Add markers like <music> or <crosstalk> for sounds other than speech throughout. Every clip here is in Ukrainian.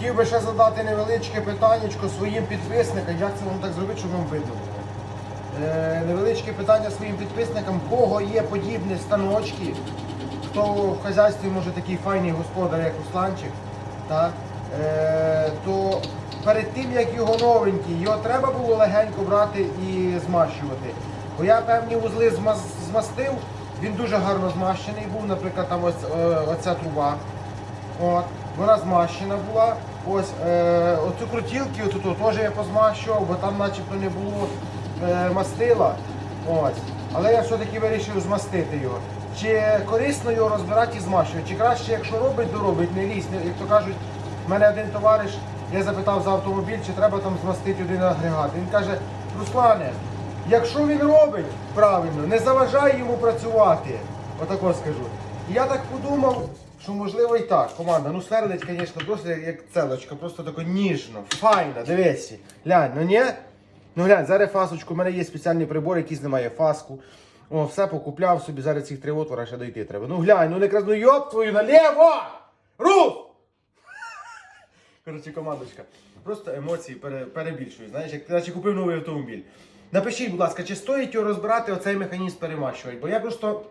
Хотів би ще задати невеличке питаннячко своїм підписникам. Як це вам так зробити, щоб вам видно? Е, невеличке питання своїм підписникам, кого є подібні станочки, хто в хазяйстві може такий файний господар, як Русланчик, так? Е, то перед тим як його новенький, його треба було легенько брати і змащувати. Бо я певні вузли змастив, він дуже гарно змащений був, наприклад, там ось е, оця труба. От, вона змащена була. Ось е, оцю крутілки отут теж я позмащував, бо там начебто не було е, мастила. Ось. Але я все-таки вирішив змастити його. Чи корисно його розбирати і змащувати? Чи краще, якщо робить, доробить, не лізь. Як то кажуть, в мене один товариш, я запитав за автомобіль, чи треба там змастити один агрегат. Він каже, Руслане, якщо він робить правильно, не заважай йому працювати. Отако скажу. І я так подумав, що можливо і так. Команда, ну сверлить, звісно, просто як, целочка, просто тако ніжно, файно, дивись. Глянь, ну ні? Ну глянь, зараз фасочку, у мене є спеціальний прибор, який знімає фаску. О, все покупляв собі, зараз цих три отвора ще дойти треба. Ну глянь, ну не ну йоп твою наліво! Рус! <laughs> Коротше, командочка. Просто емоції пере, перебільшую. Знаєш, як наче купив новий автомобіль. Напишіть, будь ласка, чи стоїть його розбирати оцей механізм перемащувати? Бо я просто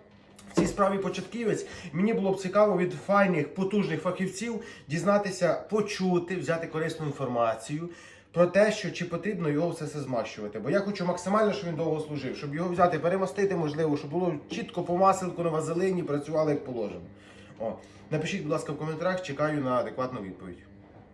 в цій справі початківець. Мені було б цікаво від файних, потужних фахівців дізнатися, почути, взяти корисну інформацію. Про те, що чи потрібно його все це змащувати. Бо я хочу максимально, щоб він довго служив, щоб його взяти, перемастити, можливо, щоб було чітко по маселку на вазелині, працювало як положено. О, напишіть, будь ласка, в коментарях, чекаю на адекватну відповідь.